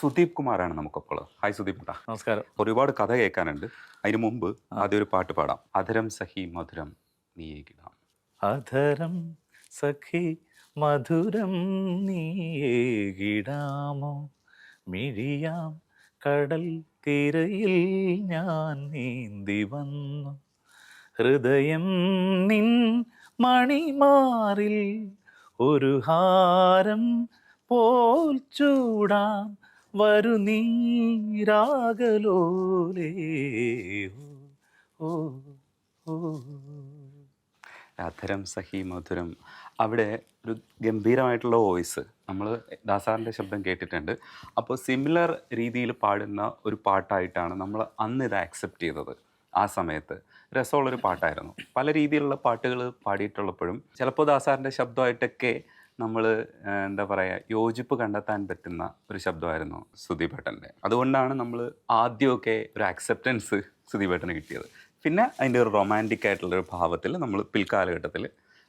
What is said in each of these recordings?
സുദീപ് കുമാറാണ് നമുക്കപ്പോൾ. ഹായ് സുദീപ് കുട്ടാ നമസ്കാരം. ഒരുപാട് കഥ കേൾക്കാനുണ്ട്. അതിന് മുമ്പ് ആദ്യം ഒരു പാട്ട് പാടാം. അധരം സഹി മധുരം നീക്കിടാം അധരം സഖി മധുരം നീടാമോ മിഴിയാം കടൽ തിരയിൽ ഞാൻ നീന്തി വന്നു. ഹൃദയം നിൻ മണിമാറിൽ ഒരു ഹാരം പോൽ ചൂടാം. വരു നീരാകലോലേ ഓ. ഓ സഹി മധുരം. അവിടെ ഒരു ഗംഭീരമായിട്ടുള്ള വോയിസ്. നമ്മൾ ദാസാറിന്റെ ശബ്ദം കേട്ടിട്ടുണ്ട്. അപ്പോൾ സിമിലർ രീതിയിൽ പാടുന്ന ഒരു പാട്ടായിട്ടാണ് നമ്മൾ അന്ന് ഇത് ആക്സെപ്റ്റ് ചെയ്തത്. ആ സമയത്ത് രസമുള്ളൊരു പാട്ടായിരുന്നു. പല രീതിയിലുള്ള പാട്ടുകൾ പാടിയിട്ടുള്ളപ്പോഴും ചിലപ്പോൾ ദാസാറിന്റെ ശബ്ദമായിട്ടൊക്കെ നമ്മൾ എന്താ പറയുക യോജിപ്പ് കണ്ടെത്താൻ പറ്റുന്ന ഒരു ശബ്ദമായിരുന്നു സുദീപേട്ടന്റെ അതുകൊണ്ടാണ് നമ്മൾ ആദ്യമൊക്കെ ഒരു ആക്സെപ്റ്റൻസ് ഭട്ടന് കിട്ടിയത്. പിന്നെ അതിന്റെ ഒരു റൊമാന്റിക് ആയിട്ടുള്ള ഒരു ഭാവത്തിൽ നമ്മൾ പിൽക്കാലഘട്ടത്തിൽ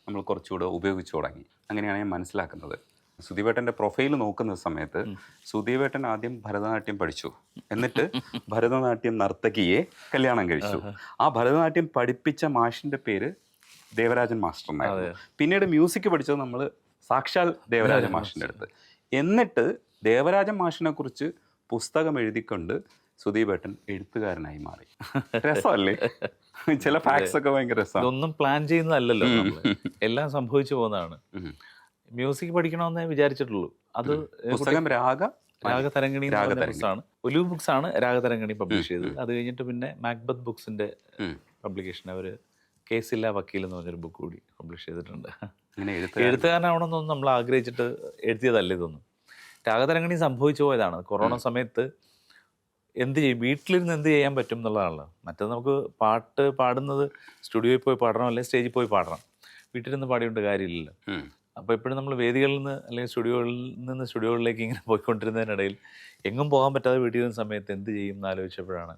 നമ്മൾ കുറച്ചുകൂടെ ഉപയോഗിച്ചു തുടങ്ങി. അങ്ങനെയാണ് ഞാൻ മനസ്സിലാക്കുന്നത്. സുദീപേട്ടന്റെ പ്രൊഫൈൽ നോക്കുന്ന സമയത്ത് സുദീപേട്ടൻ ആദ്യം ഭരതനാട്യം പഠിച്ചു. എന്നിട്ട് ഭരതനാട്യം നർത്തകിയെ കല്യാണം കഴിച്ചു. ആ ഭരതനാട്യം പഠിപ്പിച്ച മാഷിന്റെ പേര് ദേവരാജൻ മാസ്റ്റർ എന്നായിരുന്നു പിന്നീട് മ്യൂസിക് പഠിച്ചത് നമ്മൾ സാക്ഷാൽ ദേവരാജ മാഷിന്റെ അടുത്ത്. എന്നിട്ട് ദേവരാജ മാഷിനെ കുറിച്ച് പുസ്തകം എഴുതിക്കൊണ്ട് സുധീപേട്ടൻ എഴുത്തുകാരനായി മാറി. രസമല്ലേ? ചില ഫാക്ട്സ് ഒക്കെ ഭയങ്കര രസമാണ് ഇതൊന്നും പ്ലാൻ ചെയ്യുന്നതല്ലല്ലോ എല്ലാം സംഭവിച്ചു പോകുന്നതാണ്. മ്യൂസിക് പഠിക്കണമെന്നേ വിചാരിച്ചിട്ടുള്ളൂ. അത് പുസ്തകം രാഗ രാഗതരംഗിണി ബുക്സാണ് ഒലിവ് ബുക്സ് ആണ്. രാഗതരംഗിണി പബ്ലിഷ് ചെയ്തത്. അത് കഴിഞ്ഞിട്ട് പിന്നെ മാക്ബത്ത് ബുക്സിന്റെ പബ്ലിക്കേഷൻ അവർ കേസില്ല വക്കീൽ എന്ന് പറഞ്ഞൊരു ബുക്ക് കൂടി പബ്ലിഷ് ചെയ്തിട്ടുണ്ട്. എഴുത്തുകാരനാവണമെന്നൊന്നും നമ്മൾ ആഗ്രഹിച്ചിട്ട് എഴുതിയതല്ല ഇതൊന്നും രാഗതരംഗിണി സംഭവിച്ചു പോയതാണ്. കൊറോണ സമയത്ത് എന്ത് ചെയ്യും? വീട്ടിലിരുന്ന് എന്ത് ചെയ്യാൻ പറ്റും എന്നുള്ളതാണല്ലോ. മറ്റേത് നമുക്ക് പാട്ട് പാടുന്നത് സ്റ്റുഡിയോയിൽ പോയി പാടണം അല്ലെങ്കിൽ സ്റ്റേജിൽ പോയി പാടണം. വീട്ടിലിരുന്ന് പാടിയോണ്ട് കാര്യമില്ലല്ലോ. അപ്പോൾ എപ്പോഴും നമ്മൾ വേദികളിൽ നിന്ന് അല്ലെങ്കിൽ സ്റ്റുഡിയോകളിൽ നിന്ന് സ്റ്റുഡിയോകളിലേക്ക് ഇങ്ങനെ പോയിക്കൊണ്ടിരുന്നതിനിടയിൽ എങ്ങും പോകാൻ പറ്റാതെ വീട്ടിൽ ഇരുന്ന സമയത്ത് എന്ത് ചെയ്യും എന്ന് ആലോചിച്ചപ്പോഴാണ്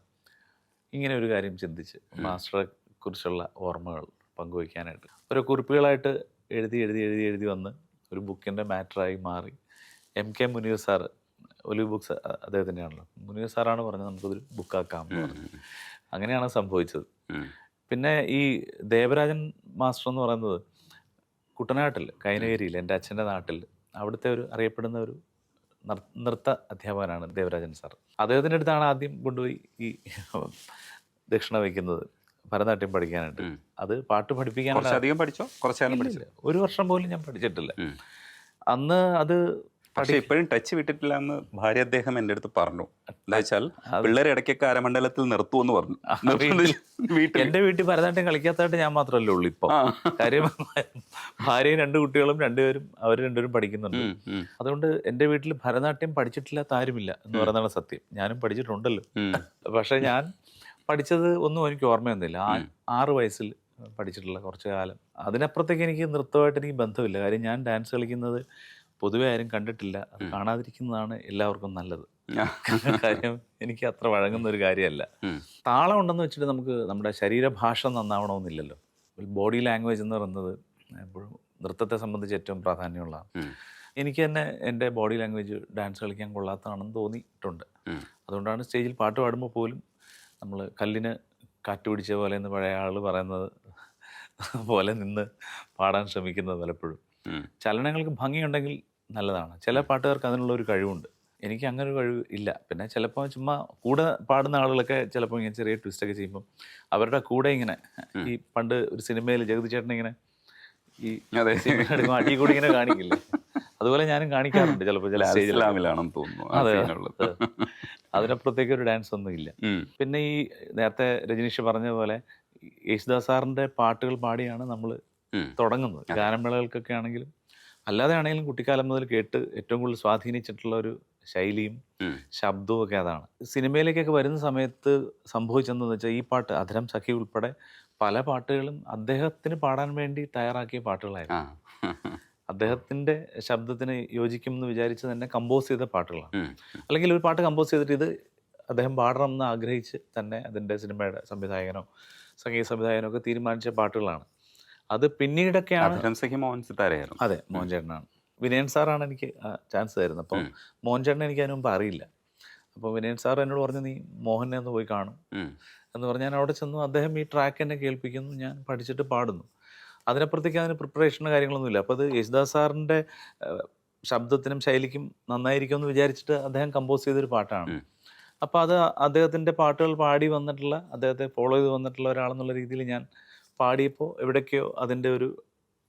ഇങ്ങനെ ഒരു കാര്യം ചിന്തിച്ച് മാസ്റ്ററെ കുറിച്ചുള്ള ഓർമ്മകൾ പങ്കുവയ്ക്കാനായിട്ട്. ഓരോ കുറിപ്പുകളായിട്ട് എഴുതി എഴുതി എഴുതി എഴുതി വന്ന് ഒരു ബുക്കിന്റെ മാറ്ററായി മാറി. M K Muneer sir Olive Books അദ്ദേഹത്തിന്റെയാണല്ലോ. Muneer സാറാണ് പറഞ്ഞത് നമുക്കൊരു ബുക്കാക്കാം അങ്ങനെയാണ് സംഭവിച്ചത്. പിന്നെ ഈ ദേവരാജൻ മാസ്റ്റർ എന്ന് പറയുന്നത് കുട്ടനാട്ടിൽ കൈനഗിരിയിൽ എന്റെ അച്ഛന്റെ നാട്ടിൽ അവിടുത്തെ ഒരു അറിയപ്പെടുന്ന ഒരു നൃത്ത അധ്യാപകനാണ് ദേവരാജൻ സാർ. അദ്ദേഹത്തിന്റെ അടുത്താണ് ആദ്യം കൊണ്ടുപോയി ഈ ദക്ഷിണ വയ്ക്കുന്നത്. ഭരതനാട്യം പഠിക്കാനായിട്ട്. അത് പാട്ട് പഠിപ്പിക്കാൻ പഠിച്ചോ? കുറച്ചാലും പഠിച്ചില്ല ഒരു വർഷം പോലും ഞാൻ പഠിച്ചിട്ടില്ല. അന്ന് അത് പക്ഷേ ഇപ്പോഴും ടച്ച് വിട്ടിട്ടില്ല എന്ന് ഭാര്യ അദ്ദേഹം എന്റെ അടുത്ത് പറഞ്ഞു. എന്താ വെച്ചാൽ പിള്ളേരെ ഇടയ്ക്കൊക്കെ അരമണ്ഡലത്തിൽ നിർത്തുമെന്ന് പറഞ്ഞു. എന്റെ വീട്ടിൽ എന്റെ വീട്ടിൽ ഭരതനാട്യം കളിക്കാത്തതായിട്ട് ഞാൻ മാത്രമല്ലേ ഉള്ളൂ ഇപ്പോൾ കാര്യം ഭാര്യയും രണ്ട് കുട്ടികളും രണ്ടുപേരും അവർ രണ്ടുപേരും പഠിക്കുന്നുണ്ട്. അതുകൊണ്ട് എന്റെ വീട്ടിൽ ഭരതനാട്യം പഠിച്ചിട്ടില്ലാത്ത ആരുമില്ല എന്ന് പറയുന്നതാണ് സത്യം. ഞാനും പഠിച്ചിട്ടുണ്ടല്ലോ. പക്ഷെ ഞാൻ പഠിച്ചത് ഒന്നും എനിക്ക് ഓർമ്മയൊന്നുമില്ല. ആ- ആറ് വയസ്സിൽ പഠിച്ചിട്ടുള്ള കുറച്ച് കാലം. അതിനപ്പുറത്തേക്ക് എനിക്ക് നൃത്തമായിട്ട് എനിക്ക് ബന്ധമില്ല. കാര്യം ഞാൻ ഡാൻസ് കളിക്കുന്നത് പൊതുവെ ആരും കണ്ടിട്ടില്ല. അത് കാണാതിരിക്കുന്നതാണ് എല്ലാവർക്കും നല്ലത്. കാര്യം എനിക്ക് അത്ര വഴങ്ങുന്ന ഒരു കാര്യമല്ല. താളം ഉണ്ടെന്ന് വെച്ചിട്ട് നമുക്ക് നമ്മുടെ ശരീരഭാഷ നന്നാവണമെന്നില്ലല്ലോ. ബോഡി ലാംഗ്വേജ് എന്ന് പറയുന്നത് എപ്പോഴും നൃത്തത്തെ സംബന്ധിച്ച് ഏറ്റവും പ്രാധാന്യമുള്ളതാണ് എനിക്ക് തന്നെ എന്റെ ബോഡി ലാംഗ്വേജ് ഡാൻസ് കളിക്കാൻ കൊള്ളാത്തതാണെന്ന് തോന്നിയിട്ടുണ്ട്. അതുകൊണ്ടാണ് സ്റ്റേജിൽ പാട്ട് പാടുമ്പോൾ പോലും നമ്മൾ കല്ലിന് കാറ്റ് പിടിച്ച പോലെ എന്ന് പഴയ ആൾ പറയുന്നത് പോലെ നിന്ന് പാടാൻ ശ്രമിക്കുന്നത് പലപ്പോഴും. ചലനങ്ങൾക്ക് ഭംഗിയുണ്ടെങ്കിൽ നല്ലതാണ്. ചില പാട്ടുകാർക്ക് അതിനുള്ള ഒരു കഴിവുണ്ട്. എനിക്ക് അങ്ങനെ ഒരു കഴിവ് ഇല്ല. പിന്നെ ചിലപ്പോൾ ചുമ്മാ കൂടെ പാടുന്ന ആളുകളൊക്കെ ചിലപ്പോൾ ഇങ്ങനെ ചെറിയ ട്വിസ്റ്റൊക്കെ ചെയ്യുമ്പോൾ അവരുടെ കൂടെ ഇങ്ങനെ ഈ പണ്ട് ഒരു സിനിമയിൽ ജഗതി ചേട്ടൻ ഇങ്ങനെ ഈ എടുക്കുമ്പോൾ അടി കൂടി ഇങ്ങനെ കാണിക്കില്ലേ? അതുപോലെ ഞാനും കാണിക്കാറുണ്ട് ചിലപ്പോൾ ചില തോന്നുന്നു അതെ. അതിനപ്പുറത്തേക്ക് ഒരു ഡാൻസ് ഒന്നും ഇല്ല. പിന്നെ ഈ നേരത്തെ രജനീഷ് പറഞ്ഞ പോലെ യേശുദാസ് സാറിന്റെ പാട്ടുകൾ പാടിയാണ് നമ്മൾ തുടങ്ങുന്നത്. ഗാനമേളകൾക്കൊക്കെ ആണെങ്കിലും അല്ലാതെ ആണെങ്കിലും കുട്ടിക്കാലം മുതൽ കേട്ട് ഏറ്റവും കൂടുതൽ സ്വാധീനിച്ചിട്ടുള്ള ഒരു ശൈലിയും ശബ്ദവും ഒക്കെ അതാണ്. സിനിമയിലേക്കൊക്കെ വരുന്ന സമയത്ത് സംഭവിച്ചെന്തെന്ന് വെച്ചാൽ ഈ പാട്ട് അധരം സഖി ഉൾപ്പെടെ പല പാട്ടുകളും അദ്ദേഹത്തിന് പാടാൻ വേണ്ടി തയ്യാറാക്കിയ പാട്ടുകളായിരുന്നു. ആ. ശബ്ദത്തിന് യോജിക്കും എന്ന് വിചാരിച്ച് തന്നെ കമ്പോസ് ചെയ്ത പാട്ടുകളാണ് അല്ലെങ്കിൽ ഒരു പാട്ട് കമ്പോസ് ചെയ്തിട്ട് ഇത് അദ്ദേഹം പാടണം എന്ന് ആഗ്രഹിച്ച് തന്നെ അതിന്റെ സിനിമയുടെ സംവിധായകനോ സംഗീത സംവിധായകനോ ഒക്കെ തീരുമാനിച്ച പാട്ടുകളാണ്. അത് പിന്നീടൊക്കെയാണ് മോഹൻ അതെ മോഹൻ ചേട്ടനാണ്. വിനയൻ സാറാണ് എനിക്ക് ചാൻസ് തരുന്നത്. അപ്പം മോഹൻ ചേട്ടനെ എനിക്ക് അതിന് മുമ്പ് അറിയില്ല. അപ്പോൾ വിനയൻ സാർ എന്നോട് പറഞ്ഞു നീ മോഹനെ ഒന്ന് പോയി കാണും. എന്ന് പറഞ്ഞ് ഞാൻ അവിടെ ചെന്നു. അദ്ദേഹം ഈ ട്രാക്ക് എന്നെ കേൾപ്പിക്കുന്നു. ഞാൻ പഠിച്ചിട്ട് പാടുന്നു. അതിനപ്പുറത്തേക്ക് അതിന് പ്രിപ്പറേഷനും കാര്യങ്ങളൊന്നുമില്ല അപ്പോൾ അത് യേശുദാസ് സാറിന്റെ ശബ്ദത്തിനും ശൈലിക്കും നന്നായിരിക്കും എന്ന് വിചാരിച്ചിട്ട് അദ്ദേഹം കമ്പോസ് ചെയ്തൊരു പാട്ടാണ്. അപ്പോൾ അത് അദ്ദേഹത്തിന്റെ പാട്ടുകൾ പാടി വന്നിട്ടുള്ള അദ്ദേഹത്തെ ഫോളോ ചെയ്ത് വന്നിട്ടുള്ള ഒരാളെന്നുള്ള രീതിയിൽ ഞാൻ പാടിയപ്പോൾ എവിടേക്കോ അതിന്റെ ഒരു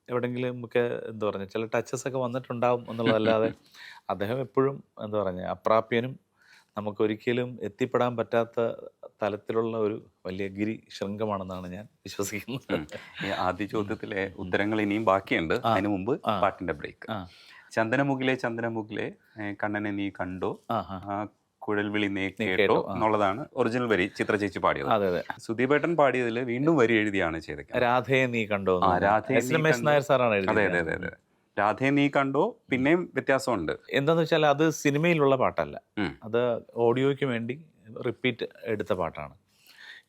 എവിടെങ്കിലും ഒക്കെ എന്താ പറയുക ചില ടച്ചസ് ഒക്കെ വന്നിട്ടുണ്ടാവും എന്നുള്ളതല്ലാതെ അദ്ദേഹം എപ്പോഴും എന്താ പറയുക അപ്രാപ്യനും നമുക്കൊരിക്കലും എത്തിപ്പെടാൻ പറ്റാത്ത തലത്തിലുള്ള ഒരു വലിയ ഗിരി ശൃംഗമാണെന്നാണ് ഞാൻ വിശ്വസിക്കുന്നത്. ആദ്യ ചോദ്യത്തിലെ ഉത്തരങ്ങൾ ഇനിയും ബാക്കിയുണ്ട്. അതിനു മുമ്പ് പാട്ടിന്റെ ബ്രേക്ക്. ചന്ദനമുഖിലെ ചന്ദനമുകിലെ ചന്ദനമുകിലെ കണ്ണനെ നീ കണ്ടോ? കുഴൽവിളി നീ കേട്ടോ എന്നുള്ളതാണ് ഒറിജിനൽ വരി ചിത്ര ചേച്ചി പാടിയത്. അതെ അതെ. സുദീപേട്ടൻ പാടിയതിൽ വീണ്ടും വരി എഴുതിയാണ് ചെയ്തത് രാധയെ നീ കണ്ടോ രാധയെ സാറാണ് അതെ അതെ അതെ അതെ. രാധയെ നീ കണ്ടോ? പിന്നെയും വ്യത്യാസമുണ്ട്. എന്താന്ന് വെച്ചാൽ അത് സിനിമയിലുള്ള പാട്ടല്ല. അത് ഓഡിയോയ്ക്ക് വേണ്ടി റിപ്പീറ്റ് എടുത്ത പാട്ടാണ്.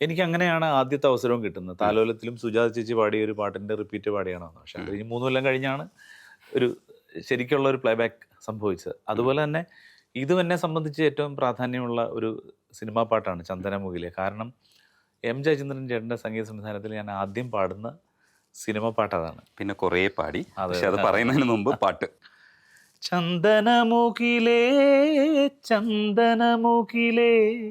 എനിക്ക് അങ്ങനെയാണ് ആദ്യത്തെ അവസരവും കിട്ടുന്നത്. താലോലത്തിലും സുജാത ചേച്ചി പാടിയ ഒരു പാട്ടിന്റെ റിപ്പീറ്റ് പാടിയാണ് പക്ഷെ അത് കഴിഞ്ഞ് മൂന്ന് കൊല്ലം കഴിഞ്ഞാണ് ഒരു ശരിക്കുള്ള ഒരു പ്ലേ ബാക്ക് സംഭവിച്ചത്. അതുപോലെ തന്നെ ഇതും എന്നെ സംബന്ധിച്ച് ഏറ്റവും പ്രാധാന്യമുള്ള ഒരു സിനിമാ പാട്ടാണ് ചന്ദനമുഖിലെ കാരണം എം ജയചന്ദ്രൻ ചേട്ടന്റെ സംഗീത സംവിധാനത്തിൽ ഞാൻ ആദ്യം പാടുന്ന സിനിമ പാട്ട് അതാണ്. പിന്നെ കുറേ പാടി. പക്ഷെ അത് അതെ. പറയുന്നതിന് മുമ്പ് പാട്ട്. ചന്ദനമുഖിലേ ചന്ദനമുഖിലേ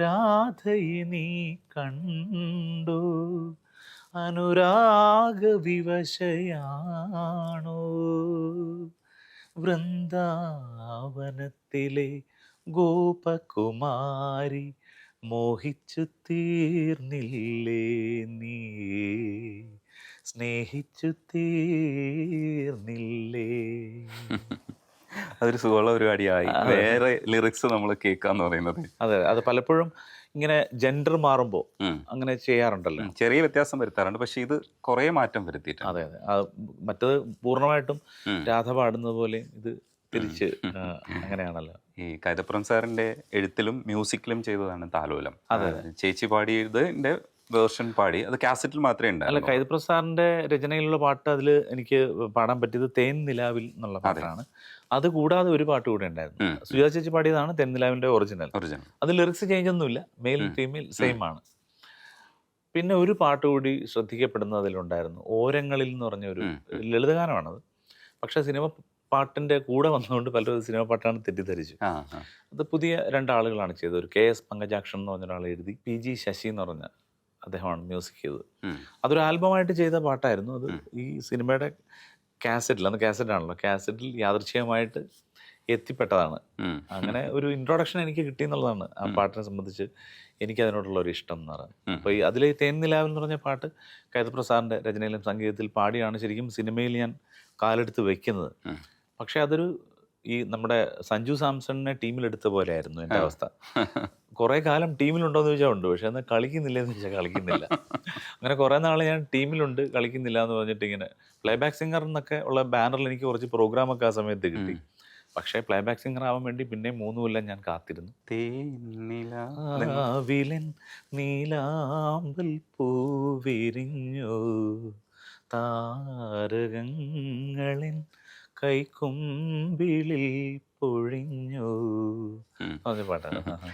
രാധയെ നീ കണ്ടു. അനുരാഗ വിവശയാണോ. വൃന്ദാവനത്തിലെ ഗോപകുമാരി മോഹിച്ചു തീർന്നില്ലേ നീ? സ്നേഹിച്ചു തീർന്നില്ലേ? അതൊരു സുഖമുള്ള പരിപാടിയായി. വേറെ ലിറിക്സ് നമ്മൾ കേൾക്കാന്ന് പറയുന്നത്. അതെ അത്. പലപ്പോഴും ഇങ്ങനെ ജെൻഡർ മാറുമ്പോൾ അങ്ങനെ ചെയ്യാറുണ്ടല്ലോ. ചെറിയ വ്യത്യാസം വരുത്താറുണ്ട്. പക്ഷെ ഇത് കുറേ മാറ്റം വരുത്തിയിട്ട് അതെ അതെ. മറ്റത് പൂർണമായിട്ടും രാധ പാടുന്നത് പോലെ ഇത് തിരിച്ച് അങ്ങനെയാണല്ലോ. ഈ കൈതപ്പുറം സാറിന്റെ എഴുത്തിലും മ്യൂസിക്കിലും ചെയ്തതാണ് താലോലം. അതെ. ചേച്ചി പാടിയതിന്റെ വേർഷൻ പാടി. അത് കാസറ്റിൽ മാത്രമേ അല്ല കൈത കൈതപ്രസാറിന്റെ രചനയിലുള്ള പാട്ട് അതിൽ എനിക്ക് പാടാൻ പറ്റിയത് തേൻ നിലാവിൽ എന്നുള്ള പാട്ടാണ്. അത് കൂടാതെ ഒരു പാട്ട് കൂടെ ഉണ്ടായിരുന്നു. സുജാ ചേച്ചി പാടിയതാണ് തേൻ നിലാവിന്റെ ഒറിജിനൽ. ഒറിജിനൽ. അത് ലിറിക്സ് ചേഞ്ച് ഒന്നുമില്ല. മെയിൽ. ഫീമെയിൽ സെയിം ആണ്. പിന്നെ ഒരു പാട്ട് കൂടി ശ്രദ്ധിക്കപ്പെടുന്ന അതിലുണ്ടായിരുന്നു. ഓരങ്ങളിൽ എന്ന് പറഞ്ഞ ഒരു ലളിതഗാനമാണത്. പക്ഷെ സിനിമ പാട്ടിന്റെ കൂടെ വന്നുകൊണ്ട് പലരും സിനിമ പാട്ടാണ് തെറ്റിദ്ധരിച്ചു. അത് പുതിയ രണ്ടാളുകളാണ് ചെയ്തത്. ഒരു കെ എസ് പങ്കജാക്ഷൻ എന്ന് പറഞ്ഞ ഒരാൾ എഴുതി. പി ജി ശശി എന്ന് പറഞ്ഞ അദ്ദേഹമാണ് മ്യൂസിക് ചെയ്തത്. അതൊരു ആൽബമായിട്ട് ചെയ്ത പാട്ടായിരുന്നു അത്. ഈ സിനിമയുടെ കാസറ്റിൽ അന്ന് കാസറ്റ് ആണല്ലോ. കാസറ്റിൽ യാദൃച്ഛികമായിട്ട് എത്തിപ്പെട്ടതാണ്. അങ്ങനെ ഒരു ഇൻട്രൊഡക്ഷൻ എനിക്ക് കിട്ടി എന്നുള്ളതാണ് ആ. പാട്ടിനെ സംബന്ധിച്ച് എനിക്ക് അതിനോടുള്ള ഒരു ഇഷ്ടം എന്ന് പറയുന്നത്. അപ്പോൾ ഈ അതിലെ തേൻ നിലാവ് എന്ന് പറഞ്ഞ പാട്ട് കൈതപ്രസാറിന്റെ രചനയിലും സംഗീതത്തിൽ പാടിയാണ് ശരിക്കും സിനിമയിൽ ഞാൻ കാലെടുത്ത് വെക്കുന്നത്. പക്ഷേ അതൊരു ഈ നമ്മുടെ സഞ്ജു സാംസണിനെ ടീമിലെടുത്ത പോലെ ആയിരുന്നു എന്റെ അവസ്ഥ. കുറേ കാലം ടീമിലുണ്ടോ എന്ന് ചോദിച്ചാൽ ഉണ്ട്. പക്ഷെ എന്നാൽ കളിക്കുന്നില്ല എന്ന് ചോദിച്ചാൽ കളിക്കുന്നില്ല. അങ്ങനെ കുറേ നാൾ ഞാൻ ടീമിലുണ്ട് കളിക്കുന്നില്ല എന്ന് പറഞ്ഞിട്ട് ഇങ്ങനെ പ്ലേ ബാക്ക് സിംഗർ എന്നൊക്കെ ഉള്ള ബാനറിൽ എനിക്ക് കുറച്ച് പ്രോഗ്രാമൊക്കെ ആ സമയത്ത് കിട്ടി. പക്ഷേ പ്ലേ ബാക്ക് സിംഗർ ആവാൻ വേണ്ടി പിന്നെ മൂന്ന് കൊല്ലം ഞാൻ കാത്തിരുന്നു. തേനില ആവിലൻ നീലാമ്പൽ പൂവിരിഞ്ഞു. താരകങ്ങളിൻ കൈക്കുമ്പിളിൽ പൊഴിഞ്ഞു. പാട്ടാണ്.